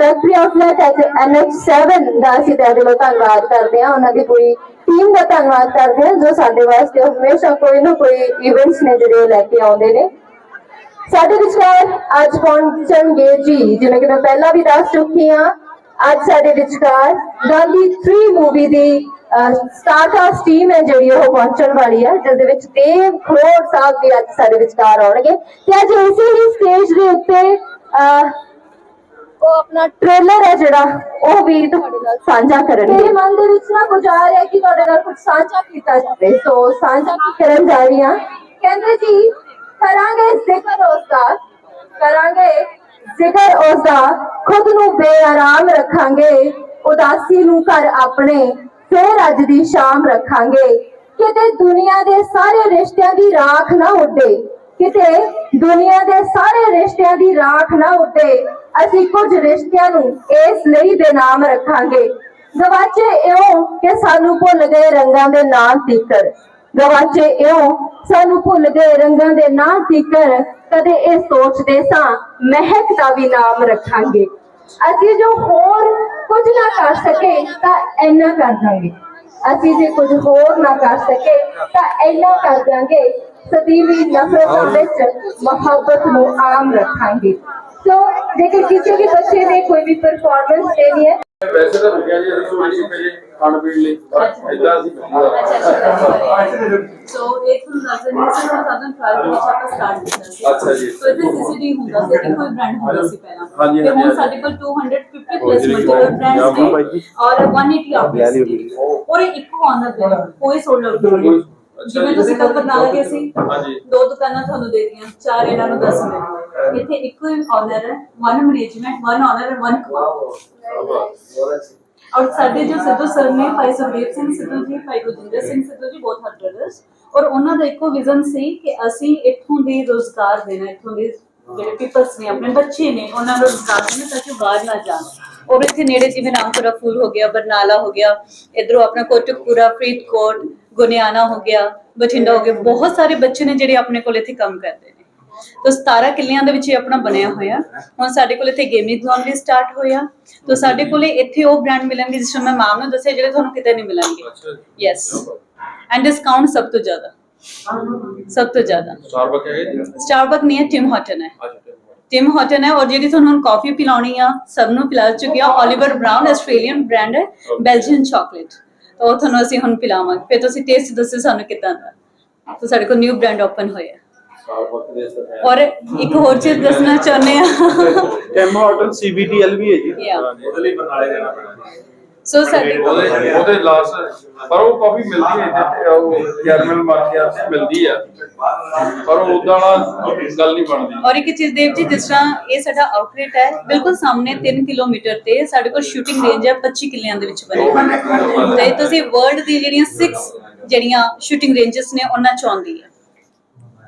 Factory outlet NH7 ਦਾ ਅਸੀਂ ਤਹਿ ਦਿਲੋਂ ਧੰਨਵਾਦ ਕਰਦੇ ਹਾਂ। ਉਹਨਾਂ ਦੀ ਪੂਰੀ ਟੀਮ ਦਾ ਧੰਨਵਾਦ ਕਰਦੇ ਹਾਂ ਜੋ ਸਾਡੇ ਵਾਸਤੇ ਹਮੇਸ਼ਾ ਕੋਈ ਨਾ ਕੋਈ ਇਵੈਂਟਸ ਨੇ ਜਿਹੜੇ ਲੈ ਕੇ ਆਉਂਦੇ ਨੇ। ਸਾਡੇ ਵਿਚਕਾਰ ਅੱਜ ਪਹੁੰਚਣਗੇ ਜੀ ਜਿਵੇਂ ਕਿ ਮੈਂ ਪਹਿਲਾਂ ਵੀ ਦੱਸ ਚੁੱਕੀ ਹਾਂ ਅੱਜ ਸਾਡੇ ਵਿਚਕਾਰ ਗਾਂਧੀ 3 ਮੂਵੀ ਦੀ ਸਟਾਰਕਾਸਟ ਟੀਮ ਹੈ ਜਿਹੜੀ ਉਹ ਪਹੁੰਚਣ ਵਾਲੀ ਹੈ ਜਿਸ ਦੇ ਵਿੱਚ ਦੇਵ ਖਰੋੜ ਸਾਹਿਬ ਵੀ ਅੱਜ ਸਾਡੇ ਵਿਚਕਾਰ ਆਉਣਗੇ। ਤੇ ਅੱਜ ਇਸੇ ਹੀ ਸਟੇਜ ਦੇ ਉੱਤੇ ਅਹ, ਉਹ ਆਪਣਾ ਟ੍ਰੇਲਰ ਹੈ ਜਿਹੜਾ, ਉਹ ਵੀ ਤੁਹਾਡੇ ਨਾਲ ਸਾਂਝਾ ਕਰਨਗੇ। ਮੇਰੇ ਮਨ ਦੇ ਵਿੱਚ ਨਾ ਕੁਝ ਆ ਰਿਹਾ ਕਿ ਤੁਹਾਡੇ ਨਾਲ ਕੁਝ ਸਾਂਝਾ ਕੀਤਾ ਜਾਵੇ। ਸੋ ਸਾਂਝਾ ਕੀ ਕਰਨ ਜਾ ਰਹੀ ਹਾਂ? ਕਹਿੰਦੇ ਜੀ, ਕਰਾਂਗੇ ਜ਼ਿਕਰ ਉਸ ਦਾ ਕਰਾਂਗੇ ਜ਼ਿਕਰ ਉਸ ਦਾ ਖੁਦ ਨੂੰ ਬੇਆਰਾਮ ਰੱਖਾਂਗੇ। ਉਦਾਸੀ ਨੂੰ ਘਰ ਆਪਣੇ, ਫੇਰ ਅੱਜ ਦੀ ਸ਼ਾਮ ਰੱਖਾਂਗੇ। ਕਿਤੇ ਦੁਨੀਆ ਦੇ ਸਾਰੇ ਰਿਸ਼ਤਿਆਂ ਦੀ ਰਾਖ ਨਾ ਉੱਡੇ। ਕਿਤੇ ਦੁਨੀਆ ਦੇ ਸਾਰੇ ਰਿਸ਼ਤਿਆਂ ਦੀ ਰਾਖ ਨਾ ਉੱਡੇ, ਅਸੀਂ ਕੁਝ ਰਿਸ਼ਤਿਆਂ ਨੂੰ ਇਸ ਲਈ ਬੇਨਾਮ ਰੱਖਾਂਗੇ। ਗਵਾਚੇ ਇਉਂ ਕਿ ਸਾਨੂੰ ਭੁੱਲ ਗਏ ਰੰਗਾਂ ਦੇ ਨਾਂ ਤੀਕਰ। ਗਵਾਚੇ ਇਉਂ ਸਾਨੂੰ ਭੁੱਲ ਗਏ ਰੰਗਾਂ ਦੇ ਨਾਂ ਤੀਕਰ, ਕਦੇ ਇਹ ਸੋਚਦੇ ਸਾਂ, ਮਹਿਕ ਦਾ ਵੀ ਨਾਮ ਰੱਖਾਂਗੇ। ਅਸੀਂ ਜੋ ਹੋਰ ਕੁਝ ਨਾ ਕਰ ਸਕੇ, ਤਾਂ ਇੰਨਾ ਕਰ ਦਾਂਗੇ। ਅਸੀਂ ਜੇ ਕੁਝ ਹੋਰ ਨਾ ਕਰ ਸਕੇ, ਤਾਂ ਇੰਨਾ ਕਰ ਦਾਂਗੇ ਸਦੀਵੀ ਨਫ਼ਰਤਾਂ ਵਿੱਚ ਮੁਹੱਬਤ ਨੂੰ ਆਮ ਰੱਖਾਂਗੇ ਸੋ ਜੇਕਰ ਕਿਸੇ ਵੀ ਬੱਚੇ ਨੇ ਕੋਈ ਵੀ ਪਰਫਾਰਮੈਂਸ ਦੇਣੀ ਹੈ ਵੈਸੇ ਤਾਂ ਰੁਕਿਆ ਜੀ ਅਸੀਂ ਥੋੜੀ ਜਿਹੀ ਪਹਿਲੇ ਖਾਣ ਪੀਣ ਲਈ ਇਦਾਂ ਅਸੀਂ ਸੋ ਇਹ ਤੁਹਾਨੂੰ ਦੱਸ ਦਿੰਦੇ ਹਾਂ ਕਿ 2012 ਵਿੱਚ ਆਪਾਂ ਸਟਾਰਟ ਕੀਤਾ ਸੀ ਅੱਛਾ ਜੀ। ਸੋ ਇਹਦੇ ਸੀਸੀਡੀ ਹੁੰਦਾ ਸੀ ਕਿ ਕੋਈ ਬ੍ਰਾਂਡ ਹੁੰਦਾ ਸੀ ਪਹਿਲਾਂ ਹਾਂਜੀ, ਤੇ ਹੁਣ ਹਾਂਜੀ। ਸਾਡੇ ਕੋਲ 250 ਹੋਰ ਪਲੱਸ ਜੀ, ਮਲਟੀਪਲ ਬ੍ਰਾਂਡਸ ਜਾਂ ਬਾਈ ਨੇ ਔਰ 180 ਆਊਟਲੈਟਸ ਨੇ ਔਰ ਇਹ ਇੱਕੋ ਆਨਰ ਦੇ ਕੋਈ ਸੋਲਡ ਆਊਟ ਨਹੀਂ ਹੈ। ਅੱਛਾ ਜਿਵੇਂ। ਤੁਸੀਂ ਕੱਲ ਬਰਨਾਲਾ ਗਏ ਸੀ ਹਾਂਜੀ। ਦੋ ਦੁਕਾਨਾਂ ਤੁਹਾਨੂੰ ਦੇ ਦਿੱਤੀਆਂ ਚਾਰ ਇਹਨਾਂ ਨੂੰ 10 ਮਿੰਟ ਇੱਥੇ ਇੱਕੋ ਹੀ ਆਨਰ ਹੈ one management one owner one ਔਰ ਸਾਡੇ ਜੋ ਸਿੱਧੂ ਸਰ ਨੇ ਭਾਈ ਸੁਖਦੇਵ ਸਿੰਘ ਸਿੱਧੂ ਜੀ ਭਾਈ ਗੁਰਜਿੰਦਰ ਸਿੰਘ ਸਿੱਧੂ ਜੀ ਬਹੁਤ ਹਰ ਬ੍ਰਦਰਸ ਔਰ ਉਹਨਾਂ ਦਾ ਇੱਕੋ ਵਿਜ਼ਨ ਸੀ ਕਿ ਅਸੀਂ ਇੱਥੋਂ ਦੇ ਰੋਜ਼ਗਾਰ ਦੇਣਾ ਇੱਥੋਂ ਦੇ ਜਿਹੜੇ ਪੀਪਲਸ ਨੇ ਆਪਣੇ ਬੱਚੇ ਨੇ ਉਹਨਾਂ ਨੂੰ ਰੋਜ਼ਗਾਰ ਦੇਣਾ ਤਾਂ ਕਿ ਬਾਹਰ ਨਾ ਜਾਣ। ਔਰ ਇੱਥੇ ਨੇੜੇ ਜਿਵੇਂ ਰਾਮਪੁਰਾ ਫੂਲ ਹੋ ਗਿਆ ਬਰਨਾਲਾ ਹੋ ਗਿਆ ਇਧਰੋਂ ਆਪਣਾ ਕੋਟਕਪੂਰਾ ਫਰੀਦਕੋਟ ਗੁਨਿਆਣਾ ਹੋ ਗਿਆ ਬਠਿੰਡਾ ਹੋ ਗਿਆ ਬਹੁਤ ਸਾਰੇ ਬੱਚੇ ਨੇ ਜਿਹੜੇ ਆਪਣੇ ਕੋਲ ਇੱਥੇ ਕੰਮ ਕਰਦੇ ਨੇ। ਤੋ 17 ਕਿੱਲਿਆਂ ਦੇ ਵਿੱਚ ਇਹ ਆਪਣਾ ਬਣਿਆ ਹੋਇਆ। ਹੁਣ ਸਾਡੇ ਕੋਲ ਇੱਥੇ ਗੇਮਿੰਗ ਜ਼ੋਨ ਵੀ ਸਟਾਰਟ ਹੋਇਆ। ਤੋ ਸਾਡੇ ਕੋਲੇ ਇੱਥੇ ਉਹ ਬ੍ਰਾਂਡ ਮਿਲਣਗੇ ਜਿਸ ਤਰ੍ਹਾਂ ਮੈਂ ਮਾਮ ਨੂੰ ਦੱਸਿਆ ਜਿਹੜੇ ਤੁਹਾਨੂੰ ਕਿਤੇ ਨਹੀਂ ਮਿਲਣਗੇ। ਯੈਸ ਐਂਡ ਡਿਸਕਾਊਂਟ ਸਭ ਤੋਂ ਜ਼ਿਆਦਾ। ਸਭ ਤੋਂ ਜ਼ਿਆਦਾ। ਸਟਾਰਬਕ ਹੈ ਜੀ? ਸਟਾਰਬਕ ਨਹੀਂ ਹੈ ਟਿਮ ਹਾਟਨ ਹੈ। ਟਿਮ ਹਾਟਨ ਹੈ ਔਰ ਜਿਹੜੀ ਤੁਹਾਨੂੰ ਹੁਣ ਕਾਫੀ ਪਿਲਾਉਣੀ ਆ ਸਭ ਨੂੰ ਪਿਲਾ ਚੁੱਕੀ ਆ ਓਲੀਵਰ ਬ੍ਰਾਊਨ ਆਸਟ੍ਰੇਲੀਅਨ ਬ੍ਰਾਂਡ ਹੈ ਬੈਲਜੀਅਨ ਚਾਕਲੇਟ ਤਾਂ ਉਹ ਤੁਹਾਨੂੰ ਅਸੀਂ ਹੁਣ ਪਿਲਾਵਾਂਗੇ। ਫਿਰ ਤੁਸੀਂ ਟੇਸਟ ਦੱਸੋ ਸਾਨੂੰ ਕਿਦਾਂ ਦਾ। ਤਾਂ ਸਾਡੇ ਕੋਲ ਨਿਊ ਬ੍ਰਾਂਡ ਓਪਨ ਹੋਇਆ ਔਰ ਇੱਕ ਹੋਰ ਚੀਜ਼ ਦੱਸਣਾ ਚਾਹੁੰਦੇ ਆ। ਟੈਮ ਹੋਟਲ ਸੀਬੀਟੀਐਲ ਵੀ ਹੈ ਜੀ. ਉਹਦੇ ਲਈ ਬਰਨਾਲੇ ਜਾਣਾ ਪੈਣਾ। ਸੋ ਸਾਡੇ ਉਹਦੇ ਉਹਦੇ ਲਾਸਟ ਪਰ ਉਹ ਕਾਫੀ ਮਿਲਦੀ ਹੈ ਇੱਥੇ ਉਹ ਜਰਮਨ ਮਾਰਕੀਟ ਤੇ ਮਿਲਦੀ ਆ। ਪਰ ਉਹ ਉਦਾਂ ਗੱਲ ਨਹੀਂ ਬਣਦੀ। ਔਰ ਇੱਕ ਚੀਜ਼ ਦੇਵ ਜੀ ਜਿਸ ਤਰ੍ਹਾਂ ਇਹ ਸਾਡਾ ਆਊਟਲੈਟ ਹੈ ਬਿਲਕੁਲ ਸਾਹਮਣੇ 3 ਕਿਲੋਮੀਟਰ ਤੇ ਸਾਡੇ ਕੋਲ ਸ਼ੂਟਿੰਗ ਰੇਂਜ ਹੈ 25 ਕਿੱਲਿਆਂ ਦੇ ਵਿੱਚ ਬਣੀ। ਤੇ ਤੁਸੀਂ ਵਰਲਡ ਦੀ ਜਿਹੜੀਆਂ 6 ਜਿਹੜੀਆਂ ਸ਼ੂਟਿੰਗ ਰੇਂਜਸ ਨੇ ਉਹਨਾਂ ਚ ਆਉਂਦੀ ਹੈ।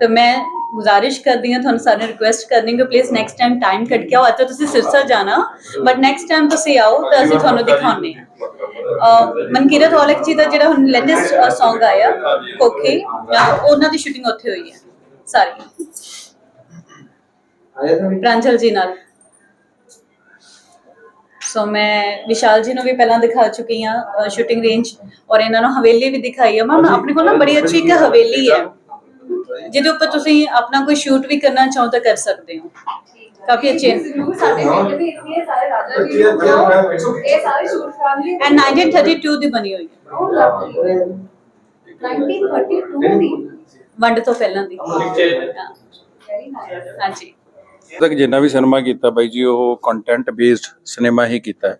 ਤਾਂ ਮੈਂ ਗੁਜ਼ਾਰਿਸ਼ ਕਰਦੀ ਹਾਂ, ਤੁਹਾਨੂੰ ਸਾਰਿਆਂ ਰਿਕੁਐਸਟ ਕਰਨੀ ਕਿ ਪਲੀਜ਼ ਨੈਕਸਟ ਟਾਈਮ ਟਾਈਮ ਕੱਢ ਕੇ ਆਓ। ਅੱਜ ਤੁਸੀਂ ਸਿਰਸਾ ਜਾਣਾ ਬਟ ਨੈਕਸਟ ਟਾਈਮ ਤੁਸੀਂ ਆਓ ਤਾਂ ਅਸੀਂ ਤੁਹਾਨੂੰ ਦਿਖਾਉਂਦੇ ਹਾਂ। ਮਨਕੀਰਤ ਔਲਖ ਜੀ ਦਾ ਜਿਹੜਾ ਹੁਣ ਲੇਟੈਸਟ Song ਆਇਆ, ਕੋਕੇ ਉਹਨਾਂ ਦੀ ਸ਼ੂਟਿੰਗ ਉੱਥੇ ਹੋਈ ਹੈ। ਸਾਰੀ ਪ੍ਰਾਂਜਲ ਜੀ ਨਾਲ। ਸੋ ਮੈਂ ਵਿਸ਼ਾਲ ਜੀ ਨੂੰ ਵੀ ਪਹਿਲਾਂ ਦਿਖਾ ਚੁੱਕੀ ਹਾਂ ਸ਼ੂਟਿੰਗ ਰੇਂਜ ਔਰ ਇਹਨਾਂ ਨੂੰ ਹਵੇਲੀ ਵੀ ਦਿਖਾਈ ਹੈ। ਮੈਮ ਆਪਣੇ ਕੋਲ ਨਾ ਬੜੀ ਅੱਛੀ ਇੱਕ ਹਵੇਲੀ ਹੈ। ਜਿਹਦੇ ਉੱਪਰ ਤੁਸੀਂ ਆਪਣਾ ਕੋਈ ਸ਼ੂਟ ਵੀ ਕਰਨਾ ਚਾਹੋ ਤਾਂ ਕਰ ਸਕਦੇ ਹੋ। ਕਾਫੀ ਅੱਛੇ। ਸਾਡੇ ਪਿੰਡ ਵੀ ਇੱਥੇ ਸਾਰੇ ਰਾਜਾ ਜੀ ਇਹ ਸਾਰੇ ਸ਼ੂਟ ਫੈਮਿਲੀ ਐਂਡ 1932 ਦੀ ਬਣੀ ਹੋਈ ਹੈ। 1932 ਦੀ। ਵੰਡ ਤੋਂ ਪਹਿਲਾਂ ਦੀ। ਹਾਂਜੀ। ਤੱਕ ਜਿੰਨਾ ਵੀ ਸਿਨੇਮਾ ਕੀਤਾ ਬਾਈ ਜੀ ਉਹ ਕੰਟੈਂਟ ਬੇਸਡ ਸਿਨੇਮਾ ਹੀ ਕੀਤਾ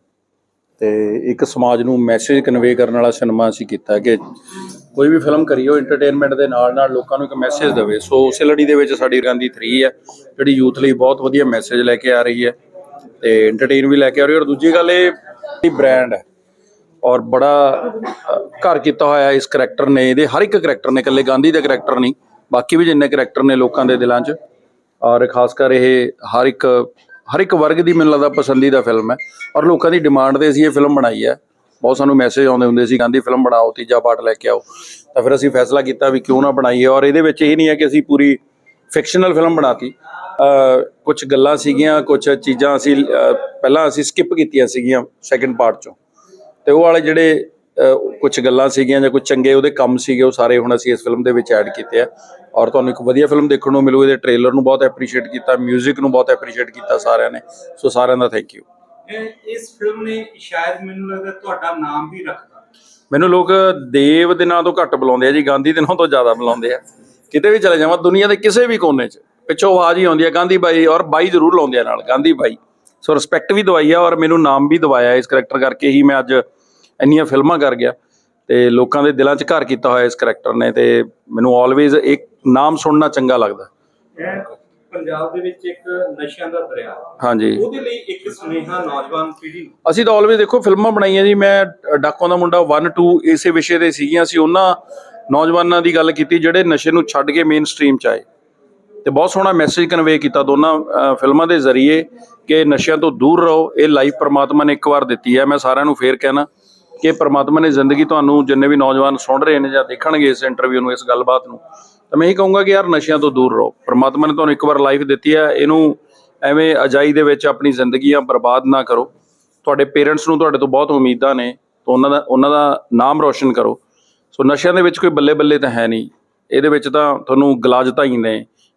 ਤੇ ਇੱਕ ਸਮਾਜ ਨੂੰ ਮੈਸੇਜ ਕਨਵੇ ਕਰਨ ਵਾਲਾ ਸਿਨੇਮਾ ਅਸੀਂ ਕੀਤਾ ਕਿ ਕੋਈ ਵੀ ਫਿਲਮ ਕਰੀਓ ਐਂਟਰਟੇਨਮੈਂਟ ਦੇ ਨਾਲ ਨਾਲ ਲੋਕਾਂ ਨੂੰ ਇੱਕ ਮੈਸੇਜ ਦੇਵੇ। ਸੋ ਉਸੇ ਲੜੀ ਦੇ ਵਿੱਚ ਸਾਡੀ ਗਾਂਧੀ 3 ਹੈ, ਜਿਹੜੀ ਯੂਥ ਲਈ ਬਹੁਤ ਵਧੀਆ ਮੈਸੇਜ ਲੈ ਕੇ ਆ ਰਹੀ ਹੈ। ਤੇ ਐਂਟਰਟੇਨ ਵੀ ਲੈ ਕੇ ਆ ਰਹੀ ਹੈ। ਔਰ ਦੂਜੀ ਗੱਲ ਇਹ ਬ੍ਰਾਂਡ ਹੈ। ਔਰ ਬੜਾ ਘਰ ਕੀਤਾ ਹੋਇਆ ਇਸ ਕਰੈਕਟਰ ਨੇ, ਇਹਦੇ ਹਰ ਇੱਕ ਕਰੈਕਟਰ ਨੇ, ਇਕੱਲੇ ਗਾਂਧੀ ਦੇ ਕਰੈਕਟਰ ਨਹੀਂ, ਬਾਕੀ ਵੀ ਜਿੰਨੇ ਕਰੈਕਟਰ ਨੇ ਲੋਕਾਂ ਦੇ ਦਿਲਾਂ 'ਚ। ਔਰ ਖਾਸ ਕਰ ਇਹ ਹਰ ਇੱਕ ਹਰ ਇੱਕ ਵਰਗ ਦੀ ਮੈਨੂੰ ਲੱਗਦਾ ਪਸੰਦੀਦਾ ਫਿਲਮ ਹੈ। ਔਰ ਲੋਕਾਂ ਦੀ ਡਿਮਾਂਡ ਤੇ ਅਸੀਂ ਇਹ ਫਿਲਮ ਬਣਾਈ ਹੈ। ਬਹੁਤ ਸਾਨੂੰ ਮੈਸੇਜ ਆਉਂਦੇ ਹੁੰਦੇ ਸੀ, ਗਾਂਧੀ ਫਿਲਮ ਬਣਾਓ, ਤੀਜਾ ਪਾਰਟ ਲੈ ਕੇ ਆਓ। ਤਾਂ ਫਿਰ ਅਸੀਂ ਫੈਸਲਾ ਕੀਤਾ ਵੀ ਕਿਉਂ ਨਾ ਬਣਾਈਏ ਔਰ ਇਹਦੇ ਵਿੱਚ ਇਹ ਨਹੀਂ ਹੈ ਕਿ ਅਸੀਂ ਪੂਰੀ ਫਿਕਸ਼ਨਲ ਫਿਲਮ ਬਣਾਤੀ। ਕੁਝ ਗੱਲਾਂ ਸੀਗੀਆਂ ਕੁਝ ਚੀਜ਼ਾਂ ਅਸੀਂ ਪਹਿਲਾਂ ਅਸੀਂ ਸਕਿਪ ਕੀਤੀਆਂ ਸੀਗੀਆਂ ਸੈਕੰਡ ਪਾਰਟ ਚੋਂ। ਤੇ ਉਹ ਵਾਲੇ ਜਿਹੜੇ ਕੁਝ ਗੱਲਾਂ ਸੀਗੀਆਂ ਜਾਂ ਕੁਝ ਚੰਗੇ ਉਹਦੇ ਕੰਮ ਸੀਗੇ, ਉਹ ਸਾਰੇ ਹੁਣ ਅਸੀਂ ਇਸ ਫਿਲਮ ਦੇ ਵਿੱਚ ਐਡ ਕੀਤੇ ਆ। ਔਰ ਤੁਹਾਨੂੰ ਇੱਕ ਵਧੀਆ ਫਿਲਮ ਦੇਖਣ ਨੂੰ ਮਿਲੂ, ਇਹਦੇ ਟ੍ਰੇਲਰ ਨੂੰ ਬਹੁਤ ਐਪਰੀਸ਼ੀਏਟ ਕੀਤਾ 뮤직 ਨੂੰ ਬਹੁਤ ਐਪਰੀਸ਼ੀਏਟ ਕੀਤਾ ਸਾਰਿਆਂ ਨੇ। ਸੋ ਸਾਰਿਆਂ ਦਾ ਥੈਂਕ ਯੂ ਇਸ ਫਿਲਮ ਨੇ ਸ਼ਾਇਦ ਮੈਨੂੰ ਲੱਗਦਾ ਤੁਹਾਡਾ ਨਾਮ ਵੀ ਰੱਖਦਾ ਮੈਨੂੰ ਲੋਕ ਦੇਵ ਦੇ ਨਾਂ ਤੋਂ ਘੱਟ ਬੁਲਾਉਂਦੇ ਆ ਜੀ ਗਾਂਧੀ ਦੇ ਨਾਂ ਤੋਂ ਜ਼ਿਆਦਾ ਬੁਲਾਉਂਦੇ ਆ। ਕਿਤੇ ਵੀ ਚਲੇ ਜਾਵਾਂ ਦੁਨੀਆ ਦੇ ਕਿਸੇ ਵੀ ਕੋਨੇ 'ਚ ਪਿੱਛੋਂ ਆਵਾਜ਼ ਹੀ ਆਉਂਦੀ ਹੈ ਗਾਂਧੀ ਬਾਈ ਔਰ ਬਾਈ ਜ਼ਰੂਰ ਲਾਉਂਦੇ ਆ ਨਾਲ ਗਾਂਧੀ ਬਾਈ। ਸੋ ਰਿਸਪੈਕਟ ਵੀ ਦਵਾਈ ਆ ਔਰ ਮੈਨੂੰ ਨਾਮ ਵੀ ਦਵਾਇਆ ਇਸ ਕਰੈਕਟਰ ਕਰਕੇ ਹੀ ਮੈਂ ਅੱਜ ਇੰਨੀਆਂ ਫਿਲਮਾਂ ਕਰ ਗਿਆ। ਤੇ ਲੋਕਾਂ ਦੇ ਦਿਲਾਂ 'ਚ ਘਰ ਕੀਤਾ ਹੋਇਆ ਇਸ ਕਰੈਕਟਰ ਨੇ ਤੇ ਮੈਨੂੰ ਆਲਵੇਜ਼ ਇੱਕ ਨਾਮ ਸੁਣਨਾ ਚੰਗਾ ਲੱਗਦਾ। ਪੰਜਾਬ ਦੇ ਵਿੱਚ ਇੱਕ ਨਸ਼ਿਆਂ ਦਾ ਦਰਿਆ। ਹਾਂਜੀ। ਉਹਦੇ ਲਈ ਇੱਕ ਸੁਨੇਹਾ ਨੌਜਵਾਨ ਪੀੜ੍ਹੀ ਨੂੰ। ਅਸੀਂ ਤਾਂ ਆਲਵੇਜ਼ ਦੇਖੋ ਫਿਲਮਾਂ ਬਣਾਈਆਂ ਜੀ। ਮੈਂ ਅ, ਡਾਕੂਆਂ ਦਾ ਮੁੰਡਾ 1 2 ਇਸੇ ਵਿਸ਼ੇ ਦੇ ਸੀਗੀਆਂ। ਅਸੀਂ ਉਹਨਾਂ ਨੌਜਵਾਨਾਂ ਦੀ ਗੱਲ ਕੀਤੀ ਜਿਹੜੇ ਨਸ਼ੇ ਨੂੰ ਛੱਡ ਕੇ ਮੇਨ ਸਟ੍ਰੀਮ ਚ ਆਏ। ਤੇ ਬਹੁਤ ਸੋਹਣਾ ਮੈਸੇਜ ਕਨਵੇ ਕੀਤਾ ਦੋਨਾਂ ਫਿਲਮਾਂ ਦੇ ਜ਼ਰੀਏ ਕਿ ਨਸ਼ਿਆਂ ਤੋਂ ਦੂਰ ਰਹੋ। ਇਹ ਲਾਈਫ ਪਰਮਾਤਮਾ ਨੇ ਇੱਕ ਵਾਰ ਦਿੱਤੀ ਹੈ। ਮੈਂ ਸਾਰਿਆਂ ਨੂੰ ਫੇਰ ਕਹਿਣਾ ਕਿ ਪਰਮਾਤਮਾ ਨੇ ਜ਼ਿੰਦਗੀ ਤੁਹਾਨੂੰ ਜਿੰਨੇ ਵੀ ਨੌਜਵਾਨ ਸੁਣ ਰਹੇ ਨੇ ਜਾਂ ਦੇਖਣਗੇ ਇਸ ਇੰਟਰਵਿਊ ਨੂੰ ਇਸ ਗੱਲਬਾਤ ਨੂੰ ਤਾਂ ਮੈਂ ਇਹੀ ਕਹੂੰਗਾ ਕਿ ਯਾਰ ਨਸ਼ਿਆਂ ਤੋਂ ਦੂਰ ਰਹੋ। ਪਰਮਾਤਮਾ ਨੇ ਤੁਹਾਨੂੰ ਇੱਕ ਵਾਰ ਲਾਈਫ ਦਿੱਤੀ ਹੈ, ਇਹਨੂੰ ਐਵੇਂ ਅਜਾਈ ਦੇ ਵਿੱਚ ਆਪਣੀ ਜ਼ਿੰਦਗੀਆਂ ਬਰਬਾਦ ਨਾ ਕਰੋ। ਤੁਹਾਡੇ ਪੇਰੈਂਟਸ ਨੂੰ ਤੁਹਾਡੇ ਤੋਂ ਬਹੁਤ ਉਮੀਦਾਂ ਨੇ, ਤਾਂ ਉਹਨਾਂ ਦਾ ਉਹਨਾਂ ਦਾ ਨਾਮ ਰੋਸ਼ਨ ਕਰੋ। ਸੋ ਨਸ਼ਿਆਂ ਦੇ ਵਿੱਚ ਕੋਈ ਬੱਲੇ ਬੱਲੇ ਤਾਂ ਹੈ ਨਹੀਂ। ਇਹਦੇ ਵਿੱਚ ਤਾਂ ਤੁਹਾਨੂੰ ਗਲਾਜਤਾਂ ਹੀ ਨੇ,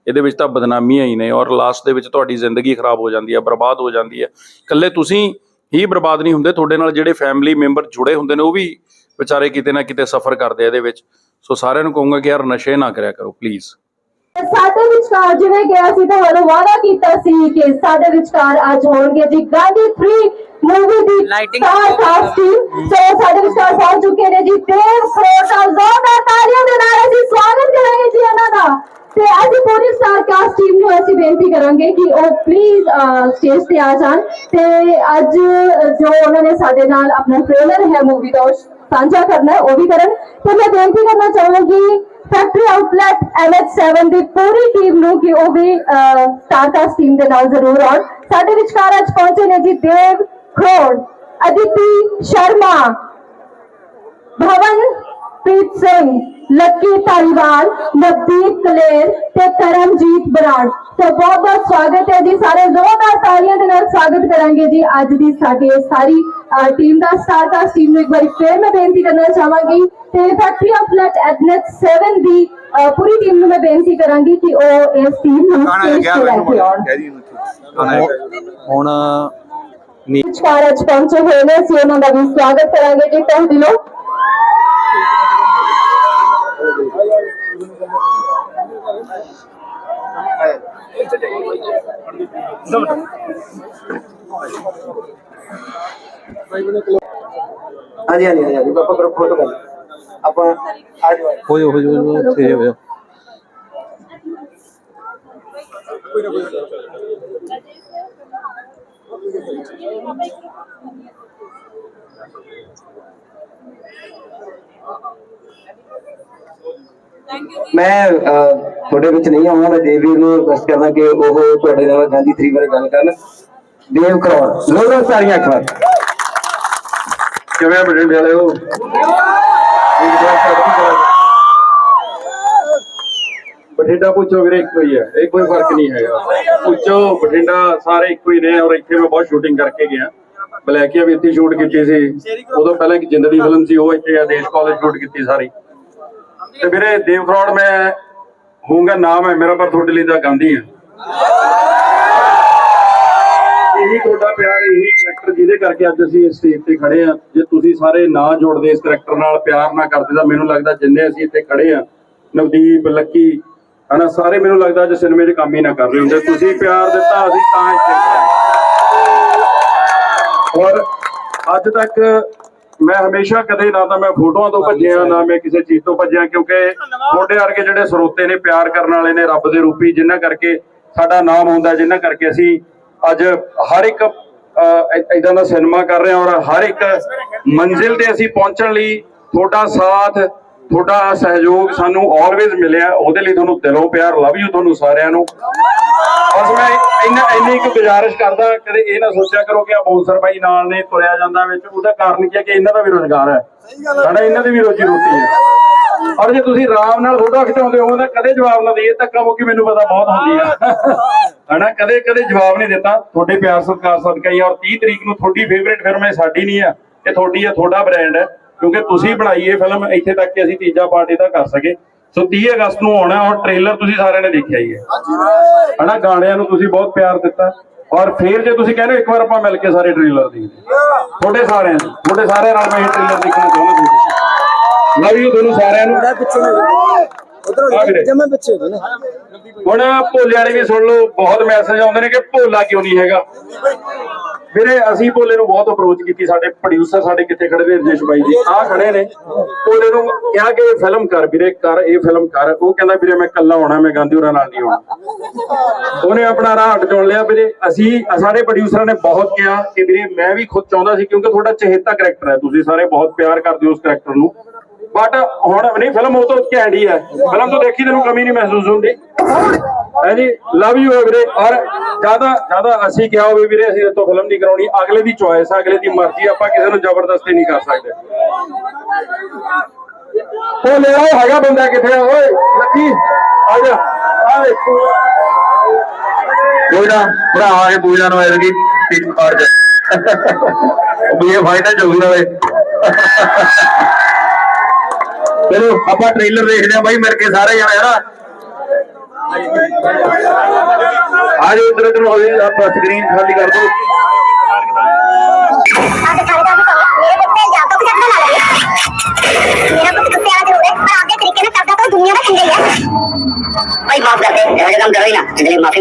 ਇਹਦੇ ਵਿੱਚ ਤਾਂ ਬਦਨਾਮੀਆਂ ਹੀ ਨੇ ਔਰ ਲਾਸਟ ਦੇ ਵਿੱਚ ਤੁਹਾਡੀ ਜ਼ਿੰਦਗੀ ਖਰਾਬ ਹੋ ਜਾਂਦੀ ਹੈ, ਬਰਬਾਦ ਹੋ ਜਾਂਦੀ ਹੈ। ਇਕੱਲੇ ਤੁਸੀਂ ਹੀ ਬਰਬਾਦ ਨਹੀਂ ਹੁੰਦੇ, ਤੁਹਾਡੇ ਨਾਲ ਜਿਹੜੇ ਫੈਮਿਲੀ ਮੈਂਬਰ ਜੁੜੇ ਹੁੰਦੇ ਨੇ, ਉਹ ਵੀ ਵਿਚਾਰੇ ਕਿਤੇ ਨਾ ਕਿਤੇ ਸਫਰ ਕਰਦੇ ਆ ਇਹਦੇ ਵਿੱਚ। ਸੋ ਸਾਰਿਆਂ ਨੂੰ ਕਹੂੰਗਾ ਕਿ ਯਾਰ ਨਸ਼ੇ ਨਾ ਕਰਿਆ ਕਰੋ ਪਲੀਜ਼ ਸਾਡੇ ਵਿਚਕਾਰ ਜਿਵੇਂ ਕਿ ਅਸੀਂ ਤੁਹਾਨੂੰ ਵਾਅਦਾ ਕੀਤਾ ਸੀ ਕਿ ਸਾਡੇ ਵਿਚਕਾਰ ਅੱਜ ਹੋਣਗੇ ਜੀ ਗਾਂਧੀ 3 ਮੂਵੀ ਦੀ ਕਾਸਟ ਟੀਮ ਸੋ ਸਾਡੇ ਵਿਚਕਾਰ ਪਹੁੰਚ ਚੁੱਕੇ ਨੇ ਜੀ ਦੇਵ ਖਰੋਟਾ ਜ਼ੋਰਦਾਰ ਤਾਲੀਆਂ ਦੇ ਨਾਲ ਅਸੀਂ ਸਵਾਗਤ ਕਰਾਂਗੇ ਜੀ ਇਹਨਾਂ ਦਾ। ਤੇ ਅੱਜ ਪੂਰੀ ਸਟਾਰ ਕਾਸਟ ਟੀਮ ਨੂੰ ਅਸੀਂ ਬੇਨਤੀ ਕਰਾਂਗੇ ਕਿ ਉਹ ਪਲੀਜ਼ ਸਟੇਜ ਤੇ ਆ ਜਾਣ। ਤੇ ਅੱਜ ਜੋ ਉਹਨਾਂ ਨੇ ਸਾਡੇ ਨਾਲ ਆਪਣਾ ਟ੍ਰੇਲਰ ਹੈ ਮੂਵੀ ਦਾ ਸਾਂਝਾ ਕਰਨਾ ਉਹ ਵੀ ਕਰਨ। ਤੇ ਮੈਂ ਬੇਨਤੀ ਕਰਨਾ ਚਾਹਾਂਗੀ ਫੈਕਟਰੀ ਆਊਟਲੈਟ MH7 ਦੀ ਪੂਰੀ ਟੀਮ ਨੂੰ ਕਿ ਉਹ ਵੀ ਸਟਾਰਕਾਸਟ ਟੀਮ ਦੇ ਨਾਲ ਜ਼ਰੂਰ ਆਉਣ। ਸਾਡੇ ਵਿਚਕਾਰ ਅੱਜ ਪਹੁੰਚੇ ਨੇ ਜੀ ਦੇਵ ਖੋੜ, ਅਦਿਤੀ ਸ਼ਰਮਾ, ਭਵਨ ਪ੍ਰੀਤ ਸਿੰਘ, ਲੱਕੀ ਧਾਲੀਵਾਲ ਨਵਦੀਪ ਕਲੇਰ ਤੇ ਕਰਮਜੀਤ ਬਰਾੜ। ਸੋ ਬਹੁਤ ਬਹੁਤ ਸਵਾਗਤ ਹੈ ਜੀ। ਸਾਰੇ ਜ਼ੋਰਦਾਰ ਤਾਲੀਆਂ ਦੇ ਨਾਲ ਸਵਾਗਤ ਕਰਾਂਗੇ ਜੀ। ਅੱਜ ਦੀ ਸਾਡੀ ਸਾਰੀ ਟੀਮ ਦਾ ਸਟਾਰਕਾਸਟ ਟੀਮ ਨੂੰ ਇੱਕ ਵਾਰੀ ਫੇਰ ਮੈਂ ਬੇਨਤੀ ਕਰਨਾ ਚਾਹਾਂਗੀ ਤੇ ਫੈਕਟਰੀ ਆਊਟਲੈਟ ਐਡਨੈਟ 7 ਦੀ ਪੂਰੀ ਟੀਮ ਨੂੰ ਮੈਂ ਬੇਨਤੀ ਕਰਾਂਗੀ ਕਿ ਉਹ ਇਸ ਟੀਮ ਨੂੰ ਸਟੇਜ ਤੇ ਲੈ ਕੇ ਆਉਣ। ਹੁਣ। ਵਿਚਕਾਰ ਅੱਜ ਪਹੁੰਚੇ ਹੋਏ ਨੇ ਅਸੀਂ ਉਹਨਾਂ ਦਾ ਵੀ ਸਵਾਗਤ ਕਰਾਂਗੇ ਜੀ। ਤਹਿ ਦਿਲੋਂ ਹਾਂਜੀ ਹਾਂਜੀ ਹਾਂਜੀ ਆਪਾਂ ਫਿਰ ਫੋਟੋ ਕਰ ਆਪਾਂ ਆ ਜਾਓ ਹੋ ਜਾ ਹੋ ਜਾ ਹੋ ਜਾ ਉੱਥੇ ਹੋ ਜਾ ਮੈਂ ਤੁਹਾਡੇ ਵਿੱਚ ਨਹੀਂ ਆਉਣਾ, ਮੈਂ ਨੂੰ ਰਿਕਵੈਸਟ ਕਰਦਾ ਕਿ ਉਹ ਤੁਹਾਡੇ ਨਾਲ ਗਾਂਧੀ 3 ਬਾਰੇ ਗੱਲ ਕਰਨ। ਦੇਵ ਕਰੌੜ ਲੋਕਾਂ ਸਾਰੀਆਂ ਅੱਖਾਂ। ਕਿਵੇਂ ਬਠਿੰਡੇ ਵਾਲੇ ਬਠਿੰਡਾ ਪੁੱਛੋ ਵੀਰੇ, ਇੱਕੋ ਹੀ ਹੈ, ਇਹ ਕੋਈ ਫ਼ਰਕ ਨਹੀਂ ਹੈਗਾ। ਪੁੱਛੋ, ਬਠਿੰਡਾ ਸਾਰੇ ਇੱਕੋ ਹੀ ਨੇ ਔਰ ਇੱਥੇ ਮੈਂ ਬਹੁਤ ਸ਼ੂਟਿੰਗ ਕਰਕੇ ਗਿਆ। ਬਲੈਕੀਆ ਵੀ ਇੱਥੇ ਸ਼ੂਟ ਕੀਤੀ ਸੀ। ਉਦੋਂ ਪਹਿਲਾਂ ਇੱਕ ਜਿੰਦੜੀ ਫਿਲਮ ਸੀ, ਉਹ ਇੱਥੇ ਆਦੇਸ਼ ਕਾਲਜ ਸ਼ੂਟ ਕੀਤੀ ਸਾਰੀ। ਤੇ ਵੀਰੇ ਦੇਵ ਫਰੋਡ ਮੈਂ ਹੋਊਗਾ ਨਾਮ ਹੈ, ਮੇਰਾ ਪਰ ਤੁਹਾਡੇ ਲਈ ਤਾਂ ਗਾਂਧੀ ਹੈ ਇਹੀ ਤੁਹਾਡਾ ਪਿਆਰ, ਇਹੀ ਕਰੈਕਟਰ ਜਿਹਦੇ ਕਰਕੇ ਅੱਜ ਅਸੀਂ ਇਸ ਸਟੇਜ ਤੇ ਖੜੇ ਆ। ਜੇ ਤੁਸੀਂ ਸਾਰੇ ਨਾ ਜੋੜਦੇ ਇਸ ਕਰੈਕਟਰ ਨਾਲ, ਪਿਆਰ ਨਾ ਕਰਦੇ, ਤਾਂ ਮੈਨੂੰ ਲੱਗਦਾ ਜਿੰਨੇ ਅਸੀਂ ਇੱਥੇ ਖੜੇ ਆ, ਨਵਦੀਪ, ਲੱਕੀ, ਹਨਾ, ਸਾਰੇ ਮੈਨੂੰ ਲੱਗਦਾ ਅੱਜ ਸਿਨੇਮੇ 'ਚ ਕੰਮ ਹੀ ਨਾ ਕਰ ਰਹੇ ਹੁੰਦੇ। ਤੁਸੀਂ ਪਿਆਰ ਦਿੱਤਾ, ਅਸੀਂ ਤਾਂ ਇੱਥੇ ਔਰ ਅੱਜ ਤੱਕ ਮੈਂ ਹਮੇਸ਼ਾ ਕਦੇ ਨਾ ਤਾਂ ਮੈਂ ਫੋਟੋਆਂ ਤੋਂ ਭੱਜਿਆ ਨਾ ਮੈਂ ਕਿਸੇ ਚੀਜ਼ ਤੋਂ ਭੱਜਿਆ ਕਿਉਂਕਿ ਤੁਹਾਡੇ ਵਰਗੇ ਜਿਹੜੇ ਸਰੋਤੇ ਨੇ ਪਿਆਰ ਕਰਨ ਵਾਲੇ ਨੇ ਰੱਬ ਦੇ ਰੂਪੀ ਜਿਨ੍ਹਾਂ ਕਰਕੇ ਸਾਡਾ ਨਾਮ ਹੁੰਦਾ ਜਿਨ੍ਹਾਂ ਕਰਕੇ ਅਸੀਂ ਅੱਜ ਹਰ ਇੱਕ ਇਦਾਂ ਦਾ ਸਿਨੇਮਾ ਕਰ ਰਹੇ ਹਾਂ ਔਰ ਹਰ ਇੱਕ ਮੰਜ਼ਿਲ ਤੇ ਅਸੀਂ ਪਹੁੰਚਣ ਲਈ ਤੁਹਾਡਾ ਸਾਥ ਤੁਹਾਡਾ ਸਹਿਯੋਗ ਸਾਨੂੰ ਆਲਵੇਜ਼ ਮਿਲਿਆ। ਉਹਦੇ ਲਈ ਤੁਹਾਨੂੰ ਦਿਲੋਂ ਪਿਆਰ ਲਵ ਯੂ ਤੁਹਾਨੂੰ ਸਾਰਿਆਂ ਨੂੰ। ਬਸ ਮੈਂ ਇੰਨਾ ਇੰਨੀ ਕੁ ਗੁਜ਼ਾਰਿਸ਼ ਕਰਦਾ ਕਦੇ ਇਹ ਨਾ ਸੋਚਿਆ ਕਰੋ ਕਿ ਆ ਬੌਂਸਰ ਬਾਈ ਨਾਲ ਨੇ ਤੁਰਿਆ ਜਾਂਦਾ ਵਿੱਚ ਉਹਦਾ ਕਾਰਨ ਕੀ ਹੈ ਕਿ ਇਹਨਾਂ ਦਾ ਵੀ ਰੋਜ਼ਗਾਰ ਹੈ। ਸਾਡਾ ਇਹਨਾਂ ਦੀ ਵੀ ਰੋਜੀ ਰੋਟੀ ਹੈ। ਔਰ ਜੇ ਤੁਸੀਂ ਆਰਾਮ ਨਾਲ ਫੋਟੋ ਖਿਚਾਉਂਦੇ ਹੋ ਤਾਂ ਕਦੇ ਜਵਾਬ ਨਾ ਦੇਈਏ ਧੱਕਾ ਮੁੱਕੀ ਮੈਨੂੰ ਪਤਾ ਬਹੁਤ ਹੁੰਦੀ ਆ। ਹਨਾ ਕਦੇ ਕਦੇ ਜਵਾਬ ਨਹੀਂ ਦਿੱਤਾ। ਤੁਹਾਡੇ ਪਿਆਰ ਸਤਿਕਾਰ ਸਦਕਾ ਹੀ ਔਰ 30 ਤਰੀਕ ਨੂੰ ਤੁਹਾਡੀ ਫੇਵਰੇਟ ਫਿਲਮ ਇਹ ਸਾਡੀ ਨਹੀਂ ਆ ਇਹ ਤੁਹਾਡੀ ਆ ਤੁਹਾਡਾ ਬ੍ਰਾਂਡ ਹੈ। ਕਿਉਂਕਿ ਤੁਸੀਂ ਬਣਾਈ ਇਹ ਫਿਲਮ ਇੱਥੇ ਤੱਕ ਕਿ ਅਸੀਂ ਤੀਜਾ ਪਾਰਟੀ ਦਾ ਕਰ ਸਕੇ। ਸੋ 30 ਅਗਸਤ ਨੂੰ ਆਉਣਾ ਔਰ ਟ੍ਰੇਲਰ ਤੁਸੀਂ ਸਾਰਿਆਂ ਨੇ ਦੇਖਿਆ ਹੀ ਹੈ। ਹਨਾ ਗਾਣਿਆਂ ਨੂੰ ਤੁਸੀਂ ਬਹੁਤ ਪਿਆਰ ਦਿੱਤਾ। ਔਰ ਫੇਰ ਜੇ ਤੁਸੀਂ ਕਹਿੰਦੇ ਇੱਕ ਵਾਰ ਆਪਾਂ ਮਿਲ ਕੇ ਸਾਰੇ ਟ੍ਰੇਲਰ ਦੇਖਦੇ। ਤੁਹਾਡੇ ਸਾਰਿਆਂ ਨੂੰ ਤੁਹਾਡੇ ਸਾਰਿਆਂ ਨਾਲ ਮੈਂ ਇਹ ਟ੍ਰੇਲਰ ਦੇਖਣਾ ਚਾਹੁੰਦਾ ਤੁਸੀਂ ਲਵ ਯੂ ਤੁਹਾਨੂੰ ਸਾਰਿਆਂ ਨੂੰ। ਆ ਵੀਰੇ। ਜਮਾ ਪਿੱਛੇ ਹੋ ਨਾ। ਹੁਣ ਭੋਲੇ ਵਾਲੇ ਵੀ ਸੁਣ ਲਓ ਬਹੁਤ ਮੈਸੇਜ ਆਉਂਦੇ ਨੇ ਕਿ ਭੋਲਾ ਕਿਉਂ ਨਹੀਂ ਹੈਗਾ? ਵੀਰੇ, ਅਸੀਂ ਭੋਲੇ ਨੂੰ ਬਹੁਤ ਅਪਰੋਚ ਕੀਤੀ, ਸਾਡੇ ਪ੍ਰੋਡਿਊਸਰ ਸਾਡੇ ਕਿੱਥੇ ਖੜੇ ਨੇ, ਰਜੇਸ਼ ਬਾਈ ਜੀ ਆ ਖੜੇ ਨੇ। ਭੋਲੇ ਨੂੰ ਕਿਹਾ ਕਿ ਇਹ ਫਿਲਮ ਕਰ ਵੀਰੇ, ਕਰ, ਇਹ ਫਿਲਮ ਕਰ। ਉਹ ਕਹਿੰਦਾ, ਵੀਰੇ, ਮੈਂ ਇਕੱਲਾ ਹੋਣਾ, ਮੈਂ ਗਾਂਧੀ ਹੋਰਾਂ ਨਾਲ ਨਹੀਂ ਹੋਣਾ। ਉਹਨੇ ਆਪਣਾ ਰਾਹ ਹਟ ਚੁਣ ਲਿਆ ਵੀਰੇ। ਅਸੀਂ, ਸਾਡੇ ਪ੍ਰੋਡਿਊਸਰਾਂ ਨੇ ਬਹੁਤ ਕਿਹਾ ਕਿ ਵੀਰੇ, ਮੈਂ ਵੀ ਖੁਦ ਚਾਹੁੰਦਾ ਸੀ, ਕਿਉਂਕਿ ਤੁਹਾਡਾ ਚਹੇਤਾ ਕਰੈਕਟਰ ਹੈ। ਤੁਸੀਂ ਸਾਰੇ ਬਹੁਤ ਪਿਆਰ ਕਰਦੇ ਹੋ ਉਸ ਕਰੈਕਟਰ ਨੂੰ। ਬਟ ਹੁਣ ਨਹੀਂ ਫਿਲਮ ਉਹ ਤੋਂ ਘੈਂਟ ਹੀ ਹੈ। ਫਿਲਮ ਤੋਂ ਦੇਖੀ ਤੈਨੂੰ ਕਮੀ ਨਹੀਂ ਮਹਿਸੂਸ ਹੁੰਦੀ। ਹੈ ਲਵ ਯੂ ਵੀਰੇ। ਔਰ ਜ਼ਿਆਦਾ ਜ਼ਿਆਦਾ ਅਸੀਂ ਕਿਹਾ ਹੋਵੇ ਵੀਰੇ, ਅਸੀਂ ਤੋਂ ਫਿਲਮ ਨਹੀਂ ਕਰਾਉਣੀ। ਅਗਲੇ ਦੀ ਚੁਆਇਸ ਹੈ ਅਗਲੇ ਦੀ ਮਰਜ਼ੀ ਆਪਾਂ ਕਿਸੇ ਨੂੰ ਜ਼ਬਰਦਸਤੀ ਨਹੀਂ ਕਰ ਸਕਦੇ। ਉਹ ਲੈ ਆਓ, ਹੈਗਾ ਬੰਦਾ ਕਿੱਥੇ ਓਏ, ਲੱਕੀ, ਆ ਜਾ। ਆ ਦੇਖੋ ਕੋਈ ਨਾ ਭਰਾ ਆ ਕੇ ਪੂਜਾ ਨੂੰ ਆਏਗੀ ਠੀਕ ਪਾੜ ਜਾ। ਵੀ ਇਹ ਫਾਇਦਾ ਚੋਗਣਾ ਵੇ ਚਲੋ ਆਪਾਂ ਟ੍ਰੇਲਰ ਦੇਖਦੇ ਆ ਬਾਈ ਮਿਲ ਕੇ ਸਾਰੇ ਜਾਣੇ ਹਨਾ ਆ ਜਾਓ ਇਧਰ ਇਧਰ ਹੋ ਜਾਓ ਆਪਾਂ ਸਕਰੀਨ ਖਾਲੀ ਕਰ ਦਿਓ आपके खाने का भी कहो मेरे पुत्र इल्जाम तो कुछ अपना ना लगे मेरा पुत्र गुस्से वाला जरूर है पर आपके तरीके से करता तो दुनिया में खंडे है भाई माफ कर दे ऐसे काम करो ही ना इसलिए माफी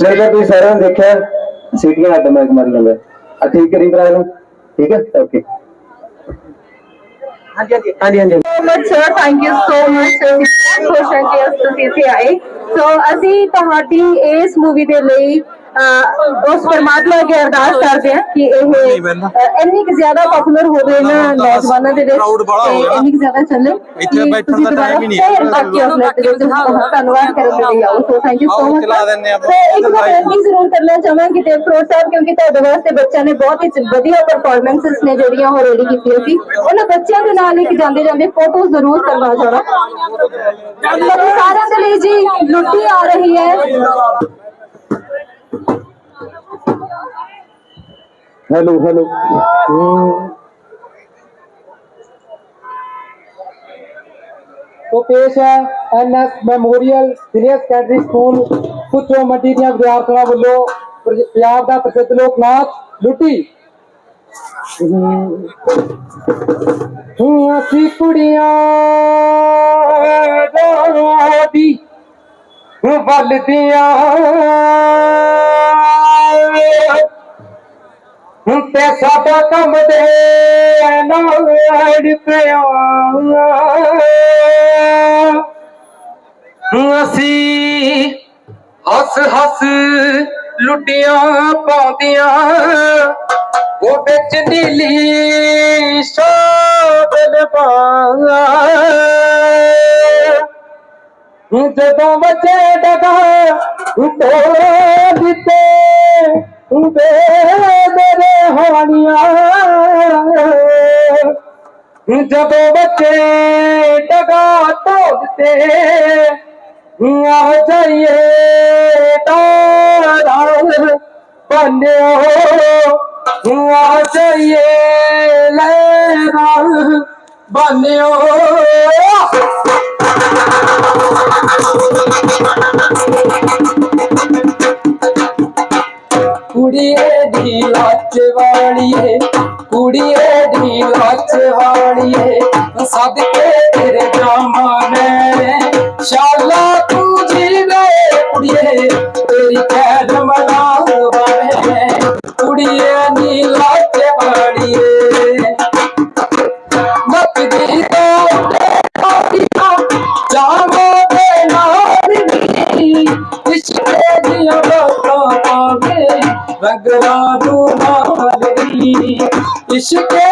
ਜਿਹੜਾ ਤੁਸੀਂ ਸਾਰਿਆਂ ਨੇ ਦੇਖਿਆ ਸੀਟੀਆਂ ਅੱਡ ਮੈਂ ਮਾਰੀ ਜਾਂਦਾ ਆ। ਠੀਕ ਕਰੀ ਭਰਾ ਨੂੰ ਠੀਕ ਹੈ ਓਕੇ ਹਾਂਜੀ ਹਾਂਜੀ ਹਾਂਜੀ ਹਾਂਜੀ। Sir. Thank you so much sir. ਖੁਸ਼ ਹਾਂ ਕਿ ਤੁਸੀਂ ਇੱਥੇ ਆਏ। ਸੋ ਅਸੀਂ ਤੁਹਾਡੀ ਇਸ ਮੂਵੀ ਦੇ ਲਈ ਉਸ ਪਰਮਾਤਮਾ ਅੱਗੇ ਅਰਦਾਸ ਕਰਦੇ ਹਾਂ ਕਿ ਇਹ ਇੰਨੀ ਕਿ ਜ਼ਿਆਦਾ ਪਪੂਲਰ ਹੋਵੇ ਨਾ ਨੌਜਵਾਨਾਂ ਦੇ ਵਿੱਚ ਇੰਨੀ ਕਿ ਜ਼ਿਆਦਾ ਚੱਲੇ। ਇੱਥੇ ਬੈਠਣ ਦਾ time ਹੀ ਨਹੀਂ ਹੈ। ਬਾਕੀ ਵਿੱਚ ਧੰਨਵਾਦ ਕਰਨ ਦੇ ਲਈ ਆਓ। So thank you so much ਇੱਕ ਮੈਂ ਬੇਨਤੀ ਜ਼ਰੂਰ ਕਰਨਾ ਚਾਹਾਂਗੀ ਤੇ ਫਰੋਡ ਸਾਹਿਬ ਕਿਉਂਕਿ ਤੁਹਾਡੇ ਵਾਸਤੇ ਬੱਚਿਆਂ ਨੇ ਬਹੁਤ ਹੀ ਵਧੀਆ ਪਰਫਾਰਮੈਂਸਸ ਨੇ ਜਿਹੜੀਆਂ ਉਹ ਰੈਡੀ ਕੀਤੀਆਂ ਸੀ। ਉਹਨਾਂ ਬੱਚਿਆਂ ਦੇ ਨਾਲ ਇੱਕ ਜਾਂਦੇ ਜਾਂਦੇ ਫੋਟੋ ਜ਼ਰੂਰ ਕਰਵਾ ਜਾਣਾ। ਸਾਰਿਆਂ ਦੇ ਲਈ ਜੀ ਲੁੱਟੀ ਆ ਰਹੀ ਹੈ। हेलो हेलो तो पेश है NS memorial senior secondary school Bhucho Mandi ਦੀਆਂ ਵਿਦਿਆਰਥੀਆਂ ਵੱਲੋਂ ਪ੍ਰਜ- ਪੰਜਾਬ ਦਾ ਪ੍ਰਸਿੱਧ ਲੋਕ ਨਾਚ ਲੁੱਟੀ ਹੂੰ ਅਸੀਂ ਕੁੜੀਆਂ ਵੱਲਦੀਆਂ ਹੁਣ ਤੇ ਸਾਡਾ ਕੰਮ ਦੇ ਨਾਲ ਪਿਆ। ਅਸੀਂ ਹੱਸ ਹੱਸ ਲੁੱਟੀਆਂ ਪਾਉਂਦੀਆਂ। ਉਹ ਵਿੱਚ ਨੀਲੀ ਸ਼ੋਭਨ ਪਾਉਂਦਾ ਜਦੋਂ ਵਜੇ ਡਗਾ ਢੋਲੇ ਦਿੱਤੇ ਦੇ ਮੇਰੇ ਹਾਨੀਆਂ ਜਦੋਂ ਬੱਚੇ ਡਗਾ ਢੋਲ ਤੇ ਆਹ ਜਾਈਏ ਤਾਰਾ ਬੰਨਿਓ। ਆਹ ਜਾਈਏ ਲੈ ਰਾਹ ਬਾਨਿਓ। ਕੁੜੀਏ ਦੀ ਲਾਚ ਵਾਲੀਏ ਕੁੜੀਏ ਦੀ ਲਾਚ ਵਾਲੀਏ ਸਦਕੇ ਤੇਰੇ ਜਾਮ Disappear.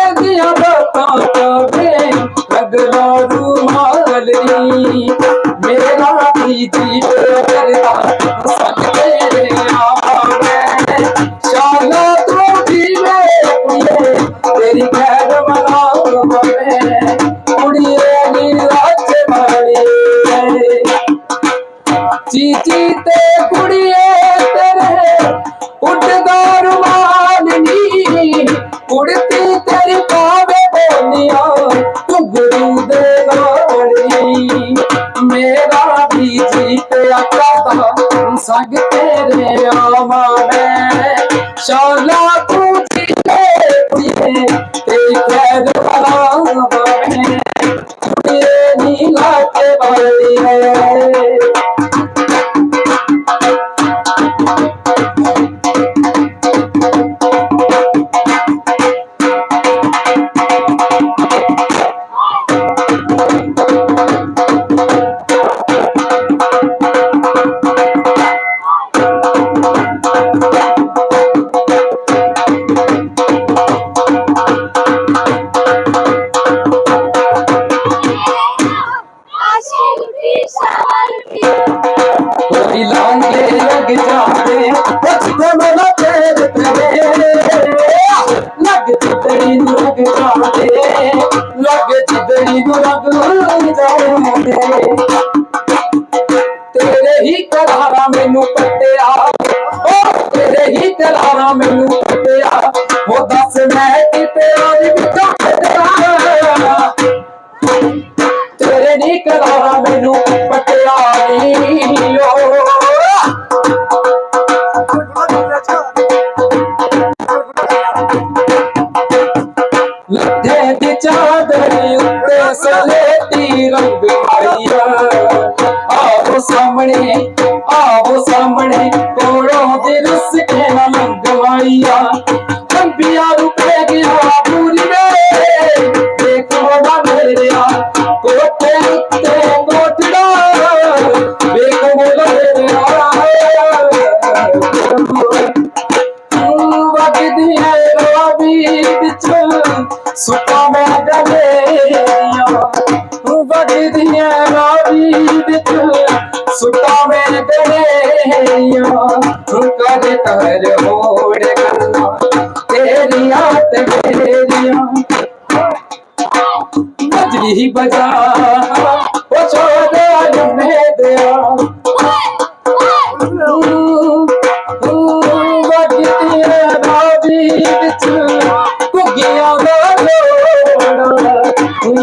Obrigado,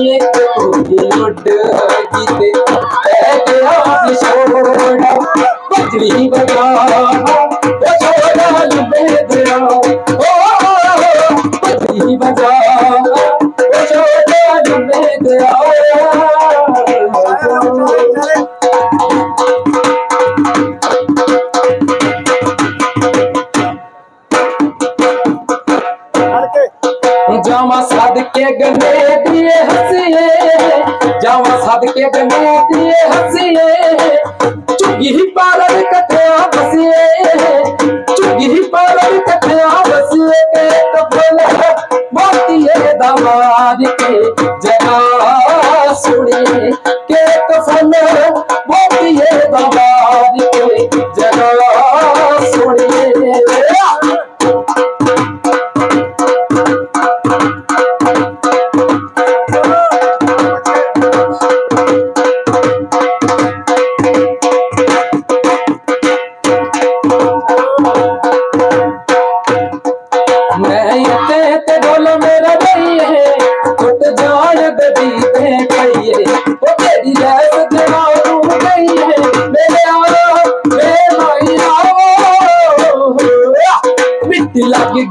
நீ நொட்டு ਦਮਾਰ ਕੇ ਜਰਾ ਸੁਣੀ ਕੇ ਕਫਨ ਮੋਤੀਏ ਦਮਾਰ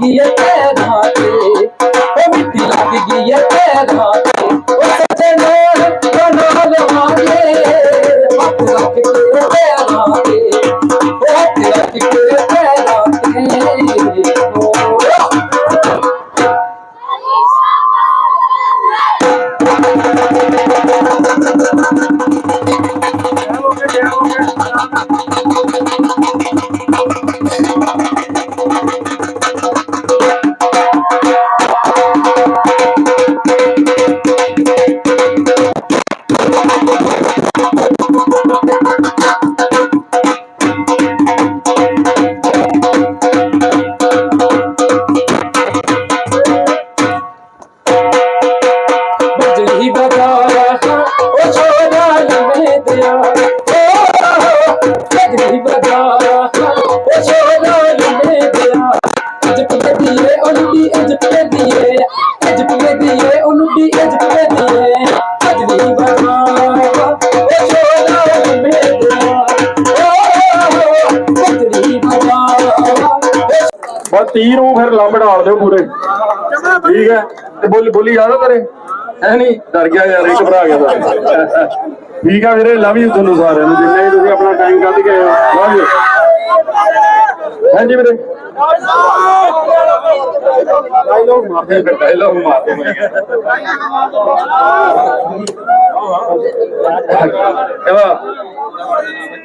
Yeah. ਬੋਲੀ ਬੋਲੀ ਯਾਦ ਆ ਤੇਰੇ? ਹੈ ਨਹੀਂ ਡਰ ਗਿਆ ਯਾਰ, ਇਹ ਘਬਰਾ ਗਿਆ ਤਾਂ। ਠੀਕ ਆ ਵੀਰੇ, ਲਵ ਯੂ ਤੁਹਾਨੂੰ ਸਾਰਿਆਂ ਨੂੰ, ਜਿੰਨੇ ਤੁਸੀਂ ਆਪਣਾ ਟਾਈਮ ਕੱਢ ਕੇ ਲਵ ਯੂ। ਹਾਂਜੀ ਵੀਰੇ। ਡਾਇਲੋਗ ਮਾਰਦੇ ਡਾਇਲੋਗ ਮਾਰਦੇ ਮੈਂ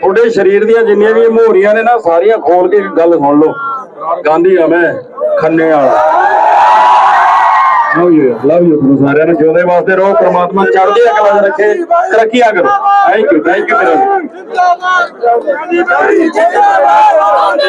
ਤੁਹਾਡੇ ਸਰੀਰ ਦੀਆਂ ਜਿੰਨੀਆਂ ਵੀ ਮੋਹਰੀਆਂ ਨੇ ਨਾ, ਸਾਰੀਆਂ ਖੋਲ ਕੇ ਗੱਲ ਸੁਣ ਲਓ। ਗਾਂਧੀ ਆ ਮੈਂ, ਖੰਨੇ ਵਾਲਾ। ਲਵ ਯੂ ਲਵ ਯੂ ਤੁਹਾਨੂੰ ਸਾਰਿਆਂ ਨੂੰ ਜਿਉਂਦੇ ਵਾਸਤੇ ਰਹੋ ਪ੍ਰਮਾਤਮਾ ਚੜ੍ਹਦੀ ਕਲਾ ਚ ਰੱਖੇ ਤਰੱਕੀਆਂ ਕਰੋ। ਥੈਂਕ ਯੂ ਥੈਂਕ ਯੂ ਮੇਰਾ ਜਿੰਦਾਬਾਦ।